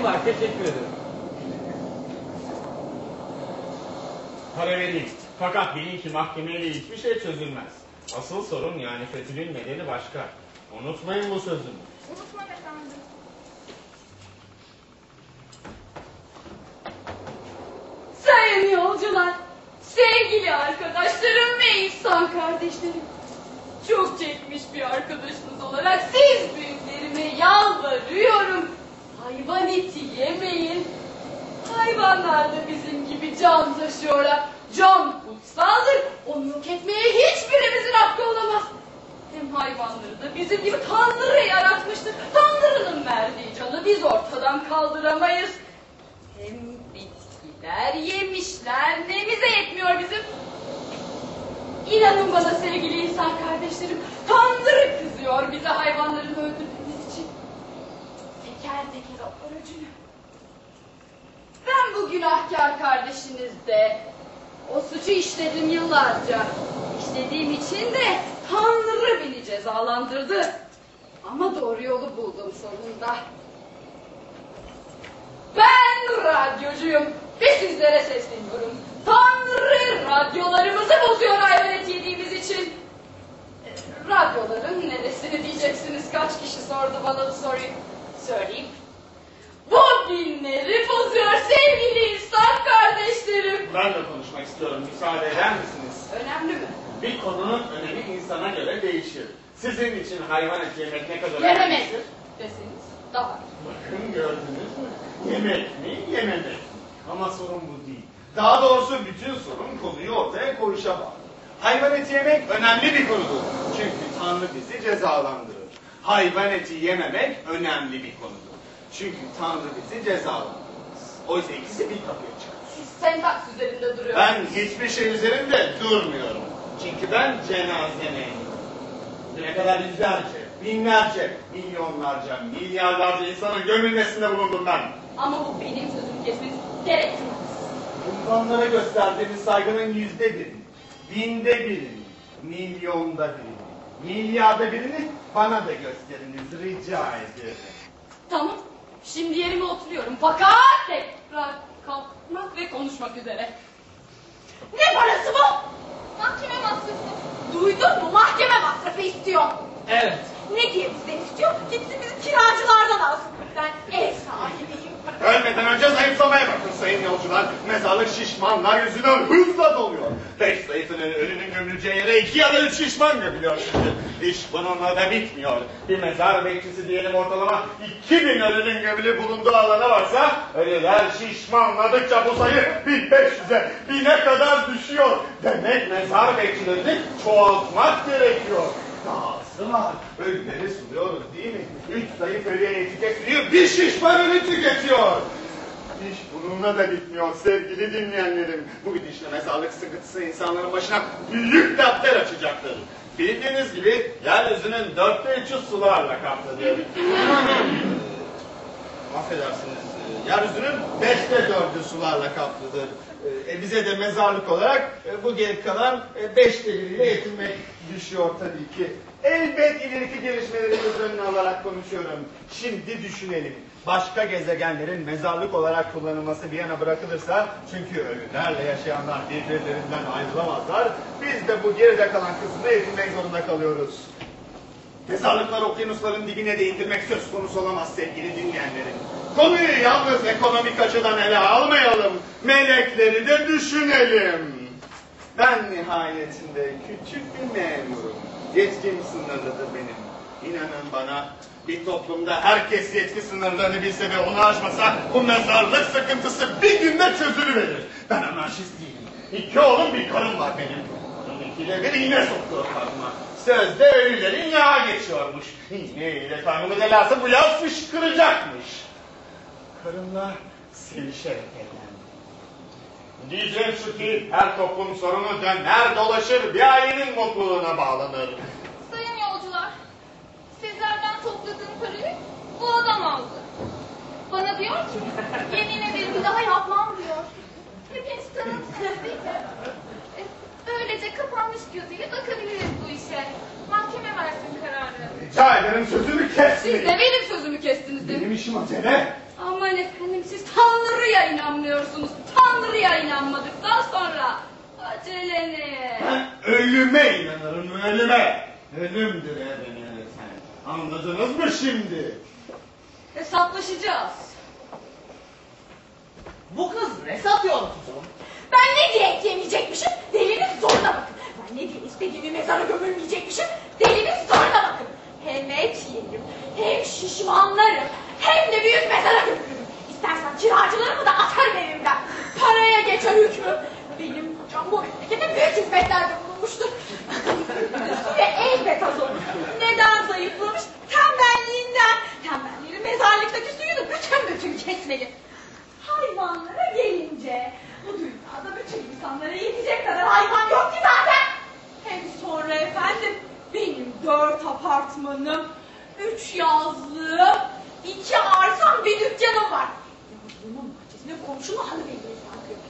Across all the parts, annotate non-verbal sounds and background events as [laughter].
Benim var teşekkür ederim. Para vereyim. Fakat bilin ki mahkemeyle hiçbir şey çözülmez. Asıl sorun yani kötülüğün nedeni başka. Unutmayın bu sözümü. Unutmam efendim. Sayın yolcular, sevgili arkadaşlarım ve insan kardeşlerim. Çok çekmiş bir arkadaşınız olarak siz büyüklerime yalvarıyorum. Hayvan eti yemeyin. Hayvanlar da bizim gibi can taşıyorlar. Can kutsaldır. Onu yok etmeye hiçbirimizin hakkı olamaz. Hem hayvanları da bizim gibi Tanrı yaratmıştır. Tanrı'nın verdiği canı biz ortadan kaldıramayız. Hem bitkiler yemişler. Nemize yetmiyor bizim. İnanın bana sevgili insan kardeşlerim. Tanrı kızıyor bize hayvanların öldürdüğümüz için. Teker teker o öcünü. Ben bu günahkar kardeşiniz de o suçu işledim yıllarca. İşlediğim için de Tanrı beni cezalandırdı. Ama doğru yolu buldum sonunda. Ben radyocuyum ve sizlere sesleniyorum. Tanrı radyolarımızı bozuyor hayvan eti yediğimiz için. E, Radyoların neresini diyeceksiniz? Kaç kişi sordu bana bu soruyu? Söyleyeyim. Bugünleri bozuyor sevgili insan kardeşlerim. Ben de konuşmak istiyorum. Müsaade eder misiniz? Önemli mi? Bir konunun önemi insana göre değişir. Sizin için hayvan eti yemek ne kadar Yememek önemlidir? deseniz daha. Bakın gördünüz mü? Yemek mi, yememek? Ama sorun bu değil. Daha doğrusu bütün sorun konuyu ortaya koyuşa bağlı. Hayvan eti yemek önemli bir konudur. Çünkü Tanrı bizi cezalandırır. Hayvan eti yememek önemli bir konudur. Çünkü Tanrı bizi cezalandırır. Oysa ikisi bir kapıya çıkar. Siz sentaks üzerinde duruyorsunuz. Ben hiçbir şey üzerinde durmuyorum. Çünkü ben cenaze memuruyum. Ne kadar yüzlerce, binlerce, milyonlarca, milyarlarca insanın gömülmesinde bulundum ben. Ama bu benim sözümü kesmeniz gerekmez. İnsanlara gösterdiğiniz saygının yüzde birini, binde birini, milyonda birini, milyarda birini bana da gösteriniz rica ederim. Tamam. Şimdi yerime oturuyorum. Fakat tekrar kalkmak ve konuşmak üzere. Ne parası bu? Mahkeme masrafı. Duydun mu? Mahkeme masrafı istiyor. Evet. Ne diye bizden istiyor? Gitsin bizim kiracılardan alsın. Ben ev. Ölmeden önce zayıflamaya bakın sayın yolcular. Mezarlık şişmanlar yüzünden hızla doluyor. Beş zayıfın ölünün gömüleceği yere iki ya da üç şişman gömülüyor şimdi. İş bununla da bitmiyor. Bir mezar bekçisi diyelim ortalama iki bin ölünün gömülü bulunduğu alana varsa ölüler şişmanladıkça bu sayı bin beş yüze bine kadar düşüyor. Demek mezar bekçilerini çoğaltmak gerekiyor. Var. Ölüleri suluyoruz değil mi? Üç zayıf ölüye yetecek bir şişman ölü tüketiyor. İş bununla da bitmiyor sevgili dinleyenlerim. Bu gidişle mezarlık sıkıntısı insanların başına büyük dertler açacaktır. Bildiğiniz gibi yeryüzünün dörtte üçü sularla kaplıdır. Affedersiniz, yeryüzünün beşte dördü sularla kaplıdır. E, e, bize de mezarlık olarak e, bu geri kalan e, beşte biriyle yetinmek düşüyor tabii ki. Elbet ileriki gelişmeleri göz önüne alarak konuşuyorum. Şimdi düşünelim. Başka gezegenlerin mezarlık olarak kullanılması bir yana bırakılırsa çünkü ölülerle yaşayanlar birbirlerinden ayrılamazlar. Biz de bu geride kalan kısmına yetinmek zorunda kalıyoruz. Mezarlıklar okyanusların dibine de indirmek söz konusu olamaz sevgili dinleyenlerim. Konuyu yalnız ekonomik açıdan ele almayalım. Melekleri de düşünelim. Ben nihayetinde küçük bir memurum. Yetkim sınırlıdır benim. İnanın bana bir toplumda herkes yetki sınırlarını bilse ve onu aşmasa bu mezarlık sıkıntısı bir günde çözülüverir. Ben anarşist değilim. İki oğlum bir karım var benim. Bunun ikide bir iğne soktu karnıma. Sözde ölülerin yağa geçiyormuş. İğneyle karnımı delası bu yaz fışkıracakmış. Karımla sevişerek evlendim. Diyeceğim şu ki her toplum sorunu döner dolaşır bir ailenin mutluluğuna bağlanır. Sayın yolcular, sizlerden topladığım parayı bu adam aldı. Bana diyor ki, yemin ederim bir daha yapmam diyor. Hepiniz tanımsınız değil mi? E, Böylece kapanmış gözüyle bakabiliriz bu işe. Mahkeme versin kararı. Rica ederim sözümü Siz kesmeyin. de benim sözümü kestiniz? Benim işim acele. Aman efendim siz Tanrı'ya inanmıyorsunuz. Tanrı'ya inanmadıktan sonra acele ne? Ben ölüme inanırım ölüme. Ölümdür efendim. Anladınız mı şimdi? Hesaplaşacağız. Bu kız ne satıyor kuzum? Ben ne diye et yemeyecekmişim? Delinin zoruna bakın. Ben ne diye istediğimi mezara gömülmeyecekmişim? Delinin zoruna bakın. Hem et yerim, hem şişmanlarım, hem de büyük mezara gömülürüm. İstersen kiracılarımı da atarım evimden. Paraya geçer hükmüm. Benim kocam bu memlekete büyük hizmetlerde bulunmuştur. Üstüne elbet az olur. Neden zayıflamış? Tembelliğinden. Tembelliğin mezarlıktaki suyunu bütün bütün kesmeli. Hayvanlara gelince bu dünyada bütün insanlara yetecek kadar hayvan yok ki zaten. Hem sonra efendim benim dört apartmanım, üç yazlığım, iki arsam bir dükkanım var. Yazlığımın bahçesine komşunun hanımefendiye saklıyorum.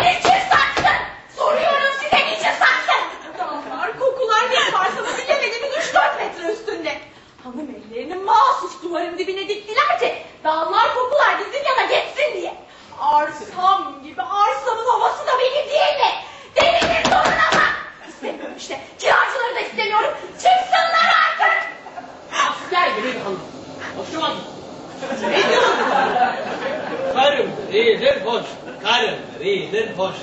Niçin saksın? Soruyorum size niçin saksın? Damlar, kokular bir parsanı bilemediğimin üç dört metre üstünde. Hanım ellerini mahsus duvarın dibine diktiler ki dağlar kokular bizim yana geçsin diye. Arsam gibi arsamın havası da benim değil mi? Delinin sorun ama. İstemiyorum işte. Kiracıları da istemiyorum. Çıksınlar artık. Asker gibi bir hanım. Hoşuma gitti. Karımdır iyidir hoş. Karımdır iyidir hoş.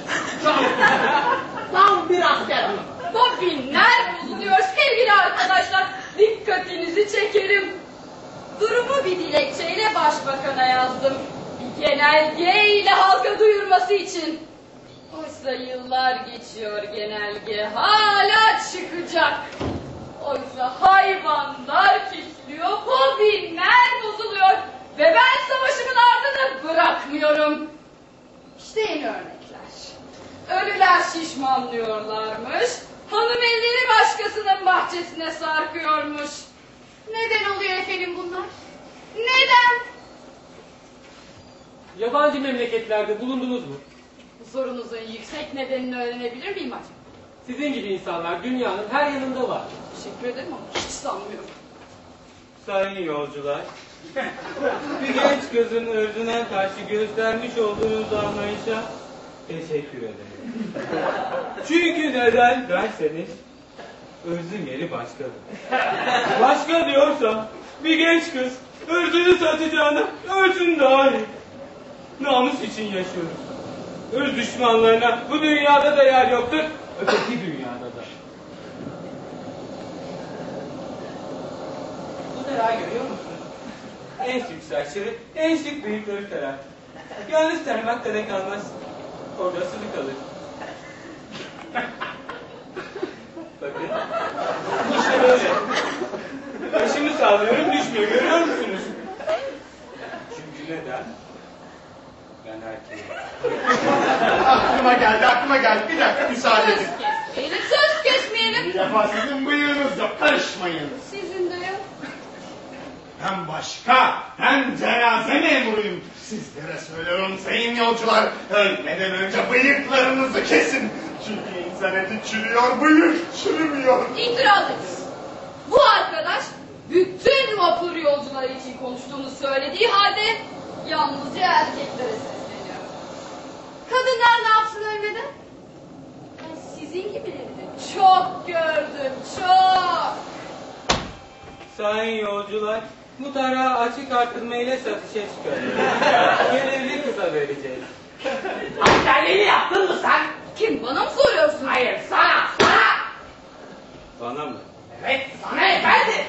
Tam, bir asker hanım. Bu binler bozuluyor sevgili arkadaşlar. Dikkatinizi çekerim. Durumu bir dilekçeyle başbakana yazdım. Bir genelge ile halka duyurması için. Oysa yıllar geçiyor genelge hala çıkacak. Oysa hayvanlar kesiliyor, hobiler bozuluyor. Ve ben savaşımın ardını bırakmıyorum. İşte yeni örnekler. Ölüler şişmanlıyorlarmış. Hanım elleri başkasının bahçesine sarkıyormuş. Neden oluyor efendim bunlar? Neden? Yabancı memleketlerde bulundunuz mu? Bu sorunuzun yüksek nedenini öğrenebilir miyim acaba? Sizin gibi insanlar dünyanın her yanında var. Teşekkür ederim ama hiç sanmıyorum. Sayın yolcular, bir genç kızın ırzına karşı göstermiş olduğunuz anlayışa teşekkür ederim. Çünkü neden derseniz, ırzın yeri başkadır. Başka diyorsam, bir genç kız ırzını satacağına ölsün daha iyi. Namus için yaşıyoruz. Irz düşmanlarına bu dünyada da yer yoktur, öteki dünyada da. Bu terağı görüyor musunuz? En şık saçları, en şık bıyıkları tarar. Yalnız termakta da kalmaz. Orada sızı kalır. Bakın. İşte böyle. Başımı sallıyorum düşmüyor görüyor musunuz? Çünkü neden? Ben erkeğim. aklıma geldi aklıma geldi. Bir dakika müsaade edin. Kesmeyelim, söz kesmeyelim. Bir defa sizin bıyığınız yok karışmayın. Sizin de. Ben başka, ben cenaze memuruyum. Sizlere söylüyorum sayın yolcular, ölmeden önce bıyıklarınızı kesin. Çünkü insan eti çürüyor, bıyık çürümüyor. İtiraz ediyorum. Bu arkadaş bütün vapur yolcuları için konuştuğunu söylediği halde yalnızca erkeklere sesleniyor. Kadınlar ne yapsın ölmeden? Ben sizin gibilerini çok gördüm, çok. Sayın yolcular, bu tarağı açık artırmayla satışa çıkarıyoruz. [laughs] Gelirli kıza vereceğiz. [laughs] Askerliğini yaptın mı sen? Kim bana mı soruyorsun? Hayır sana, sana. Bana mı? Evet sana efendi.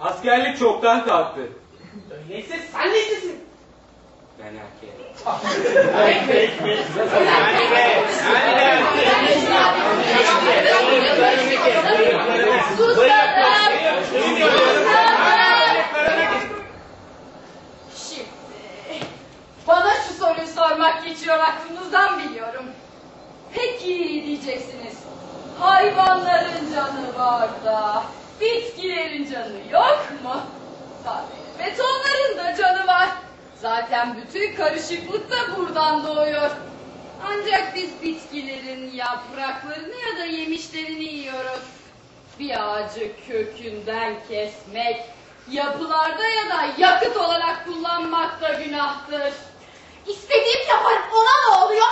Askerlik çoktan kalktı. Öyleyse sen necisin? Ben erkeğim. Peki. Şimdi bana şu soruyu sormak geçiyor aklınızdan biliyorum. Peki diyeceksiniz. Hayvanların canı var da bitkilerin canı yok mu? Tabii. Da canı var. Zaten bütün karışıklık da buradan doğuyor. Ancak biz bitkilerin yapraklarını ya da yemişlerini yiyoruz. Bir ağacı kökünden kesmek, yapılarda ya da yakıt olarak kullanmak da günahtır. İstediğimi yaparım ona ne oluyor?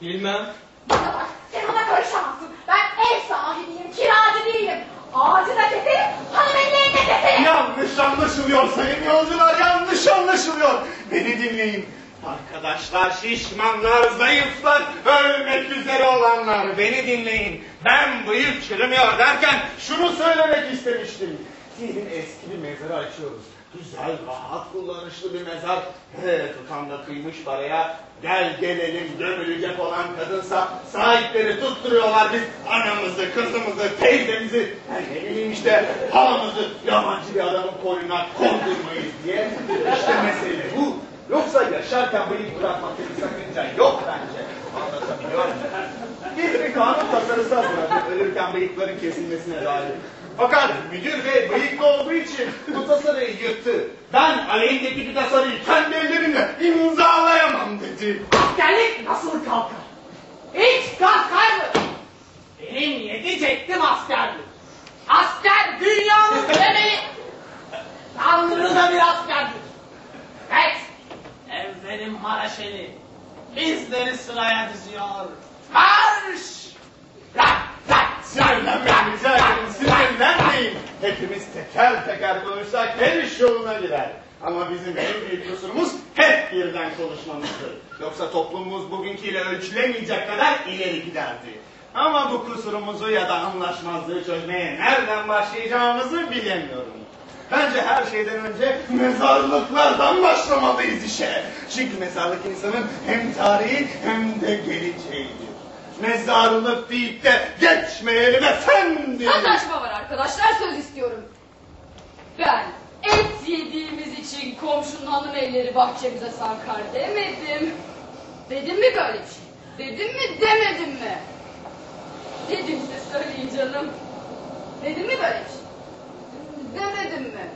Bilmem. Bana bak sen ona karışamazsın. Ben ev sahibiyim kiracı değilim. Ağacı da keserim hanım ellerini de keserim. Yanlış anlaşılıyor sayın yolcular, yanlış anlaşılıyor. Beni dinleyin. Arkadaşlar, şişmanlar, zayıflar, ölmek üzere olanlar beni dinleyin. Ben bıyık çürümüyor derken şunu söylemek istemiştim. Diyelim eski bir mezarı açıyoruz. Güzel, rahat, kullanışlı bir mezar. He, tutan da kıymış paraya. Gel gelelim gömülecek olan kadınsa sahipleri tutturuyorlar biz anamızı, kızımızı, teyzemizi, ne bileyim işte halamızı yabancı bir adamın koynuna kondurmayız diye. İşte mesele bu. Yoksa yaşarken bıyık bırakmakta bir sakınca yok bence. Anlatabiliyor muyum? Biz bir kanun tasarısı hazırladık ölürken bıyıkların kesilmesine dair. Fakat müdür bey bıyıklı olduğu için bu tasarıyı yırttı. Ben aleyhindeki bir tasarıyı kendi ellerimle imzalayamam dedi. Askerlik nasıl kalkar? Hiç kalkar mı? Benim yedi çektim askerlik. Asker dünyanın [laughs] temeli. Tanrı da bir askerdir. Evet, evlerin maraşeli bizleri sıraya diziyor. Marş! Rak, Sinirlenmeyin rica ederim, sinirlenmeyin. Hepimiz teker teker konuşsak her iş yoluna girer. Ama bizim en büyük kusurumuz hep birden konuşmamızdır. Yoksa toplumumuz bugünküyle ölçülemeyecek kadar ileri giderdi. Ama bu kusurumuzu ya da anlaşmazlığı çözmeye nereden başlayacağımızı bilemiyorum. Bence her şeyden önce mezarlıklardan başlamalıyız işe. Çünkü mezarlık insanın hem tarihi hem de geleceğidir. Mezarlık deyip de geçmeyelim efendim. Anlaşma var arkadaşlar söz istiyorum. Ben et yediğimiz için komşunun hanım elleri bahçemize sarkar demedim. Dedim mi böyle bir şey? Dedim mi demedim mi? Dedimse söyleyin canım. Dedim mi böyle bir şey? Demedim mi?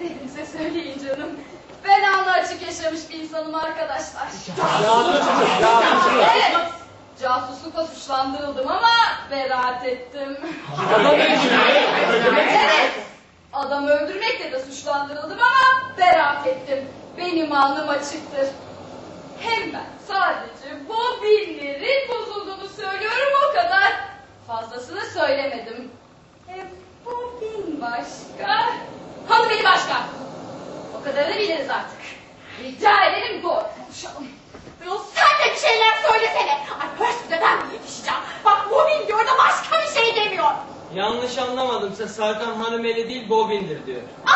Dedimse söyleyin canım. Ben anla açık yaşamış bir insanım arkadaşlar. Evet. Casuslukla suçlandırıldım ama beraat ettim. evet. Adam öldürmekle de suçlandırıldım ama beraat ettim. Benim alnım açıktır. Hem ben sadece bobinlerin bozulduğunu söylüyorum o kadar. Fazlasını söylemedim. Hem bobin başka. Hanımefendi başka. O kadarını biliriz artık. Rica ederim doğru konuşalım. Ayol sen de bir şeyler söylesene. Ay hörsüde ben mi yetişeceğim? Bak Bobin diyor da başka bir şey demiyor. Yanlış anlamadımsa Sarkan hanımeli değil bobindir diyor. Aa,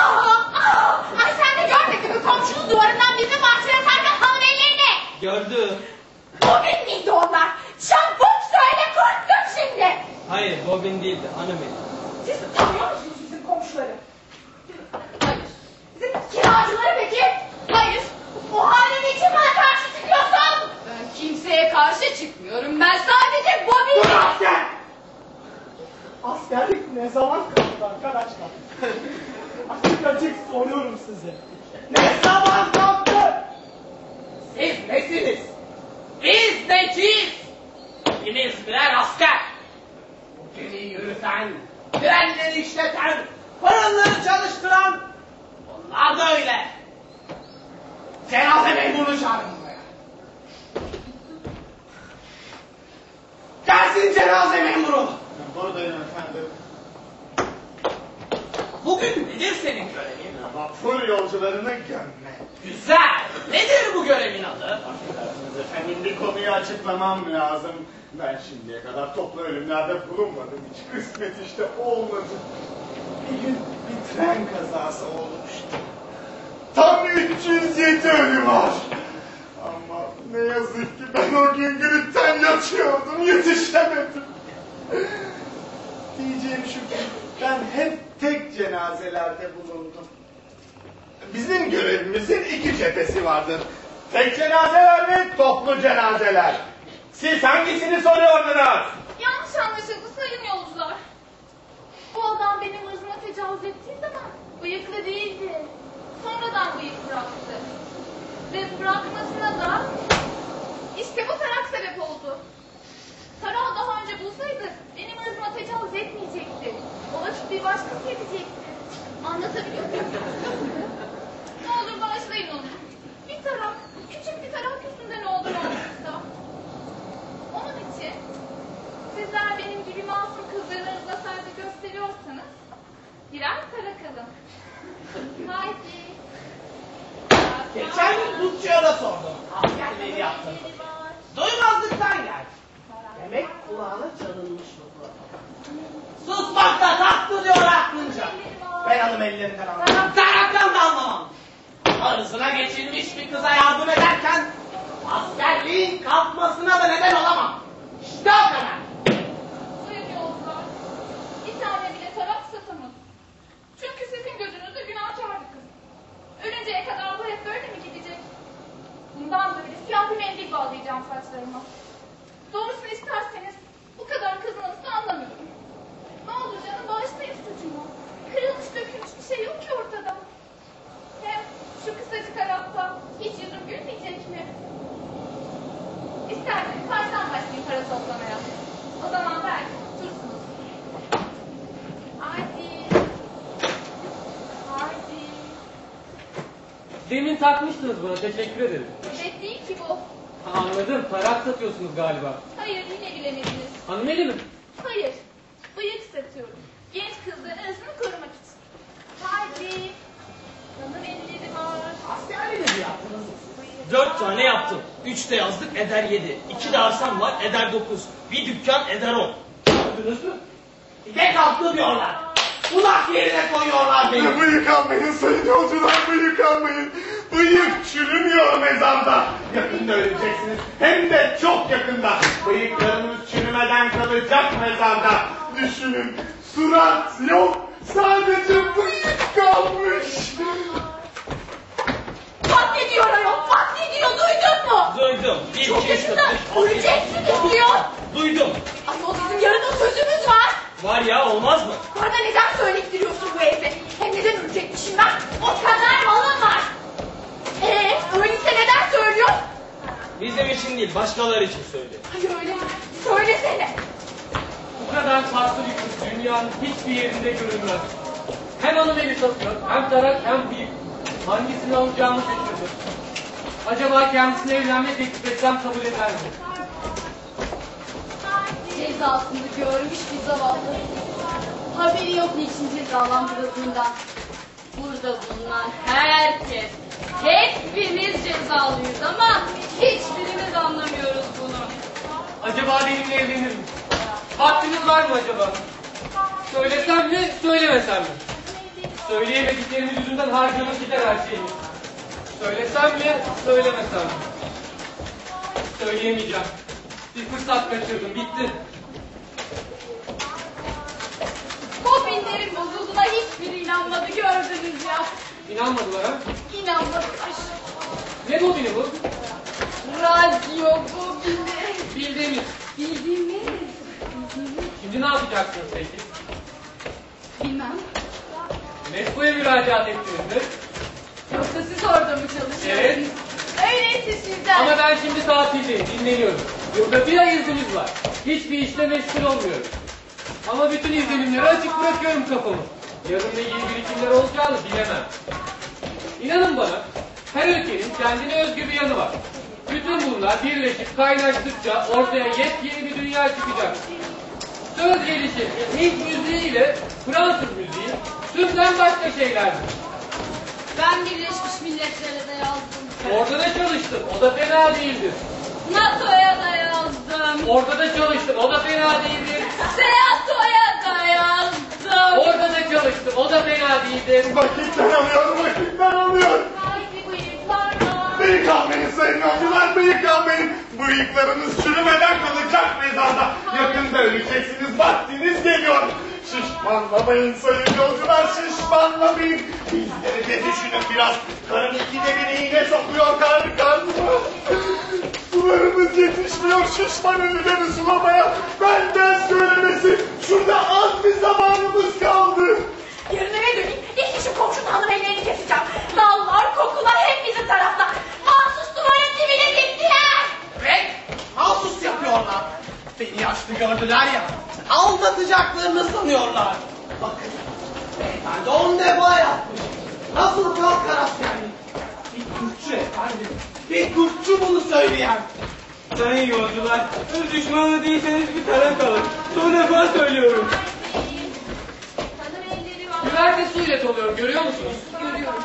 aa, ay sen de görmedin mi komşunun duvarından bizim bahçeye sarkan hanım ellerini? Gördüm. Bobin miydi onlar? Çabuk söyle korktum şimdi. Hayır bobin değildi hanımeli. Siz tanıyor musunuz bizim komşuları? Hayır. Bizim kiracıları peki? Hayır. O halde niçin bana karşı çıkıyorsun? Ben kimseye karşı çıkmıyorum. Ben sadece Bobby'yim. Asker! Askerlik ne zaman kalktı arkadaşlar? [laughs] Açık açık soruyorum size. Ne zaman kalktı? Siz nesiniz? Biz neciyiz? Hepimiz birer asker. Bu gemiyi yürüten, trenleri işleten, fırınları çalıştıran onlar da öyle. Cenaze memuru çağırın buraya. Gelsin cenaze memuru. Buradayım efendim. Bugün nedir senin görevin? Vapur yolcularını gömme. Güzel. Nedir bu görevin adı? Affedersiniz efendim bir konuyu açıklamam lazım. Ben şimdiye kadar toplu ölümlerde bulunmadım. Hiç kısmet işte olmadı. Bir gün bir tren kazası olmuştu. Tam 307 ölü var. Ama ne yazık ki ben o gün gripten yatıyordum. Yetişemedim. Diyeceğim şu ki ben hep tek cenazelerde bulundum. Bizim görevimizin iki cephesi vardır. Tek cenazeler ve toplu cenazeler. Siz hangisini soruyordunuz? Yanlış anlaşıldı sayın yolcular. Bu adam benim hırzıma tecavüz ettiği zaman bıyıklı değildi. Sonradan bıyık bıraktı. Ve bırakmasına da işte bu tarak sebep oldu. Tarağı daha önce bulsaydı benim hırzıma tecavüz etmeyecekti. O vakit bir başkası edecekti. Anlatabiliyor muyum? Ne olur bağışlayın onu. Bir taraf, küçük bir taraf üstünde ne olur olmazsa. Onun için sizler benim gibi masum kızlarınızla saygı gösteriyorsanız birer tarak alın. Haydi. Geçen gün Dutçu'ya da sordum. Askerliğini yaptım. Duymazlıktan geldi. Demek kulağına çalınmış bu. Susmakta tatlı diyor aklınca. Ben hanım ellerinden anlamam. Taraktan da anlamam. Arızına geçilmiş bir kıza yardım ederken askerliğin kalkmasına da neden olamam. İşte o kadar. Sayın yolcular, bir tane bile tarak satamaz. Çünkü sizin gözünüzde günahkar bir kız. Ölünceye kadar bu hep böyle mi gidecek? Bundan böyle siyah bir mendil bağlayacağım saçlarıma. Doğrusunu isterseniz bu kadar kızmanızı anlamıyorum. Ne olur canım bağışlayın suçumu. Kırılmış dökülmüş bir şey yok ki ortada. Şu kısacık Arap'ta hiç yüzüm gülmeyecek mi? İsterseniz baştan başlayayım para toplamaya. O zaman belki tutursunuz. Haydi. Haydi. Demin takmıştınız bana teşekkür ederim. Evet değil ki bu. Ha, anladım tarak satıyorsunuz galiba. Hayır yine bilemediniz. Hanımeli mi? Hayır. Bıyık satıyorum. Genç kızların arasını korumak için. Haydi. Yanım elleri var. Askerliğini mi yaptınız? Dört tane yaptım. Üç de yazdık eder yedi. İki de arsam var eder dokuz. Bir dükkan eder on. Gördünüz mü? Kalktı diyorlar. Kulak yerine koyuyorlar beni. Bıyık almayın sayın yolcular bıyık almayın. Bıyık çürümüyor mezarda. Yakında öleceksiniz. Hem de çok yakında. Bıyıklarınız çürümeden kalacak mezarda. Düşünün surat yok. Sadece bıyık kalmış. Patlediyor ayol. Patlediyor. Duydun mu? Duydum. Bir, Çok iki, üç, dört, yakında beş, altı, yedi. öleceksiniz diyor. Duydum. Ayol bizim yarın o sözümüz var. Var ya olmaz mı? Bana neden söylettiriyorsun bu evde? Hem neden ölecekmişim ben? O kadar malım var. Ee, öyleyse neden söylüyor? Bizim için değil başkaları için söyle. Ay öyle mi? Söylesene. Bu kadar farklı bir kız dünyanın hiçbir yerinde görülmez. Hem hanımeli satıyor hem tarak hem bıyık. Hangisini alacağımı şaşırdım. Acaba kendisine evlenme teklif etsem kabul eder mi? Cezasını görmüş bir zavallı. Haberi yok niçin cezalandırıldığından. Burada bulunan herkes, hepimiz cezalıyız ama hiçbirimiz anlamıyoruz bunu. Acaba benimle evlenir mi? Vaktiniz var mı acaba? Söylesem mi, söylemesem mi? Söyleyemediklerimiz yüzünden harcanır gider her şeyimiz. Söylesem mi, söylemesem mi? Söyleyemeyeceğim. Bir fırsat kaçırdım, bitti. Kombinlerin bozulduğuna hiçbiri inanmadı gördünüz ya. İnanmadılar ha? İnanmadılar. Ne bobini bu? Radyo bobini. Bildiğimiz. Bildiğimiz. Şimdi ne yapacaksınız peki? Bilmem. Mesko'ya müracaat ettiniz mi? Yoksa siz orada mı çalışıyorsunuz? Evet. Öyleyse sizden. Ama ben şimdi tatildeyim, dinleniyorum. Yılda bir ay iznimiz var. Hiçbir işle meşgul olmuyorum. Ama bütün izlenimleri açık bırakıyorum kafamı. Yarın ne iyi birikimler olacağını bilemem. İnanın bana, her ülkenin kendine özgü bir yanı var. Bütün bunlar birleşip kaynaştıkça ortaya yepyeni bir dünya çıkacak. Söz gelişi Hint müziği ile Fransız müziği tümden başka şeylerdir. Ben Birleşmiş Milletler'e de yazdım. Orada da çalıştım, o da fena değildir. NATO'ya da yazdım. Orada da çalıştım, o da fena değildir. SEATO'ya da yazdım. Orada da çalıştım. O da fena değildi. Vakitten alıyor vakitten alıyor. Haydi bıyıklarla. Bıyık almayın sayın yolcular bıyık almayın. Bıyıklarınız çürümeden kalacak mezarda. Yakında öleceksiniz vaktiniz geliyor. Şişmanlamayın sayın yolcular şişmanlamayın. Bizleri de düşünün biraz. Karın ikide bir iğne sokuyor kar karnıma. Sularımız yetişmiyor şişman ölüleri sulamaya. Benden söylemesi. Şurada az bir zamanımız kaldı. Yarın eve döneyim. İlk işim komşunun hanım ellerini keseceğim. Nallar, kokular hep bizim tarafta. Mahsus duvarın dibine gittiler. Ve mahsus yapıyorlar. Beni yaşlı gördüler ya. Aldatacaklarını sanıyorlar. Bakın Ben de on defa yapmış. Nasıl kalkar askerlik? Bir Türkçü efendim. Bir Türkçü bunu söyleyen. Sayın yolcular, öz düşmanı değilseniz bir talep alın. Son defa söylüyorum. Güverte suyla doluyorum görüyor musunuz? Görüyorum.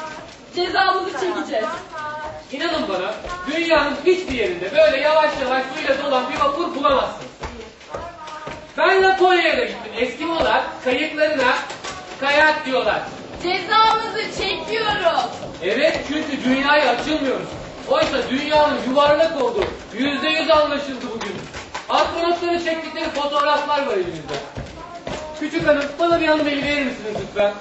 Cezamızı çekeceğiz. İnanın bana dünyanın hiçbir yerinde böyle yavaş yavaş suyla dolan bir vapur bulamazsınız. Ben Laponya'ya da gittim. Eskimolar kayıklarına kayak diyorlar. Cezamızı çekiyoruz. Evet çünkü dünyaya açılmıyoruz. Oysa dünyanın yuvarlak olduğu yüzde yüz anlaşıldı bugün. Astronotların çektikleri fotoğraflar var elimizde. Küçük hanım bana bir hanım eli verir misiniz lütfen?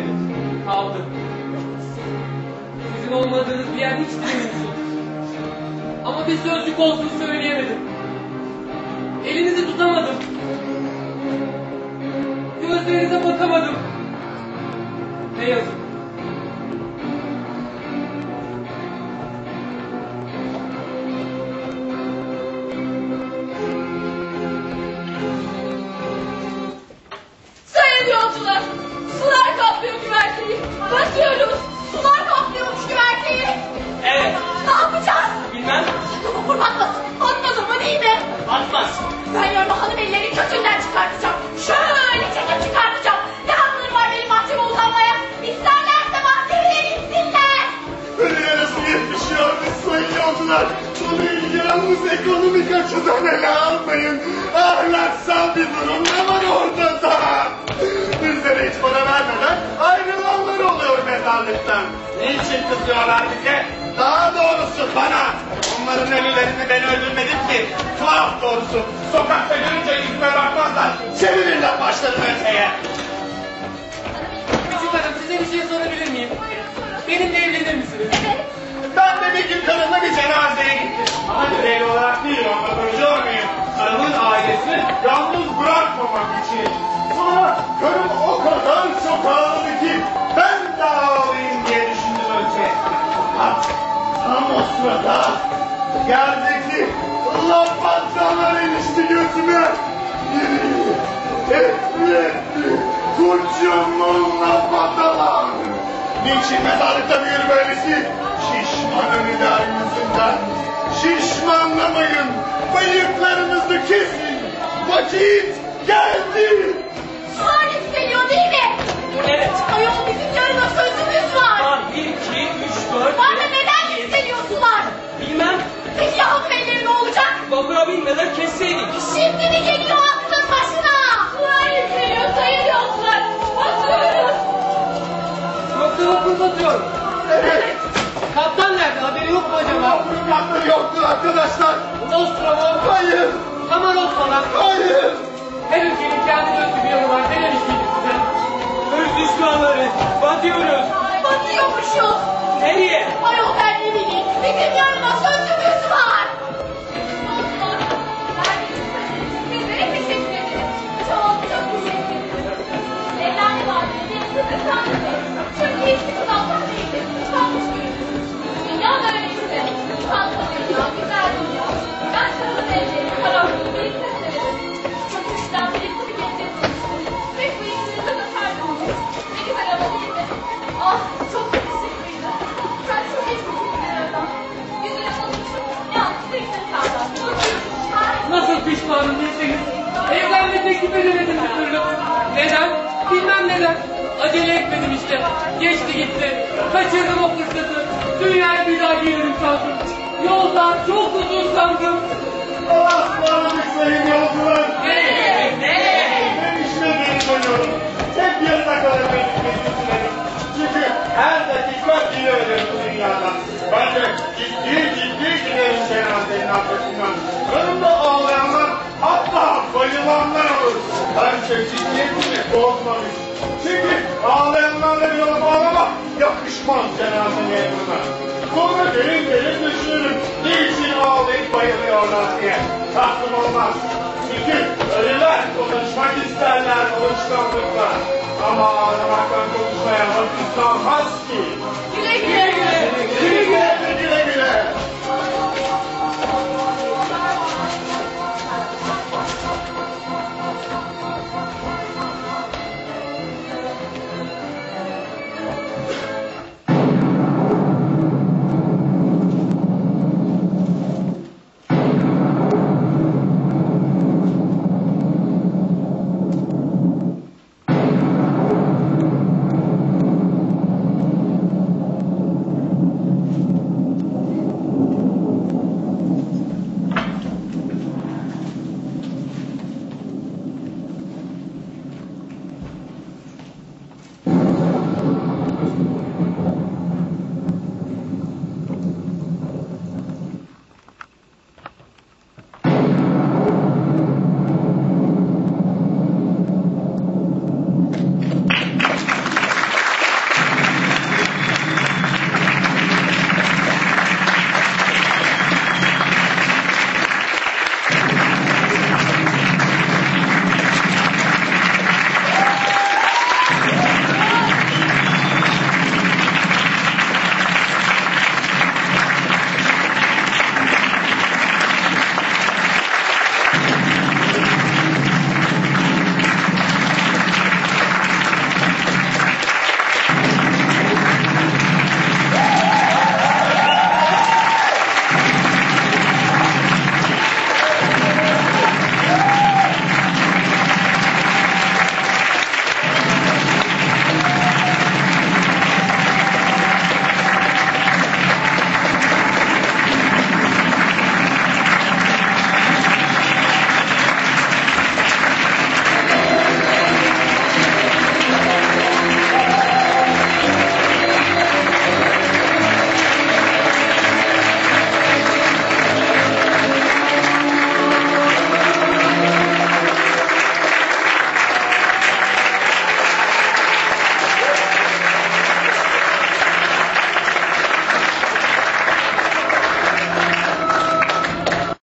Beni. Kaldı. Sizin olmadığınız bir yer hiç duymuyorsun. Ama bir sözcük olsun söyleyemedim. Elinizi tutamadım. Gözlerinize bakamadım. Ne yazık. Ahlaksal bir durum ne var orada da? Bizlere hiç para vermeden ayrılanlar oluyor mezarlıktan. Niçin kızıyorlar bize? Daha doğrusu bana. Onların ölülerini ben öldürmedim ki. Tuhaf doğrusu. Sokakta görünce yüzüme bakmazlar. Çevirirler başlarını öteye. Küçük hanım size bir şey sorabilir miyim? Benimle evlenir misiniz? Ben de bir gün karımla bir cenazeye gittim. Ama birey olarak değil anlatabiliyor muyum? Karımın ailesi yalnız bırakmamak için. Sonra karım o kadar çok ağladı ki ben de ağlayayım diye düşündüm önce. Fakat tam o sırada yerdeki lapantalar ilişti gözüme. Etli etli kurşunlu lapantalar. Niçin mezarlıkta büyür böylesi? Şişman ölüler yüzünden. Şişmanlamayın. Bıyıklarınızı kesin. Vakit geldi. Sular yükseliyor değil mi? Evet. Ayol bizim yarına sözümüz var. Var. Bir, iki, üç, dört. Var da neden yükseliyor sular? Bilmem. Peki ya hanım elleri ne olacak? Vapura binmeden kesseydik. Şimdi mi geliyor aklın başına? Sular yükseliyor sayın yolcular. Batıyoruz. Yoksa vapur batıyor. Evet. Kaptan yok mu acaba? Vapurun kapları yoktu arkadaşlar. Nostromo, Hayır. Kamaros falan. Hayır. Her ülkenin kendi özgü bir yolu var. Ne demiştiydik size? Öz düşmanları, batıyoruz. Batıyormuşuz. Nereye? Ayol ben ne bileyim. Bizim yarına sözümüz var. Sizlere teşekkür ederim. Çok sandı. Çok iyi teklif edemedim bir türlü. Neden? Bilmem neden. Acele etmedim işte. Geçti gitti. Kaçırdım o fırsatı. Dünyayı bir daha gelirim sandım. Yoldan çok uzun sandım. Allah ısmarladık sayın yolcular. Ne? Ben işime geri dönüyorum. Hep yarına kadar beklemek istedim. Çünkü her dakika biri ölür bu dünyada. Ben de ciddi ciddi giderim cenazenin arkasından. Yanımda ağlayanlar. Ciddiyetimi bozmamış. Çünkü ağlayanlarla bir yola bağlamak yakışmaz cenaze memuruna. Sonra derin derin düşünürüm. Niçin ağlayıp bayılıyorlar diye. Aklım olmaz. Çünkü ölüler konuşmak isterler konuşkanlıkla. Ama ağlamaktan konuşmaya vakit kalmaz ki. Güle güle.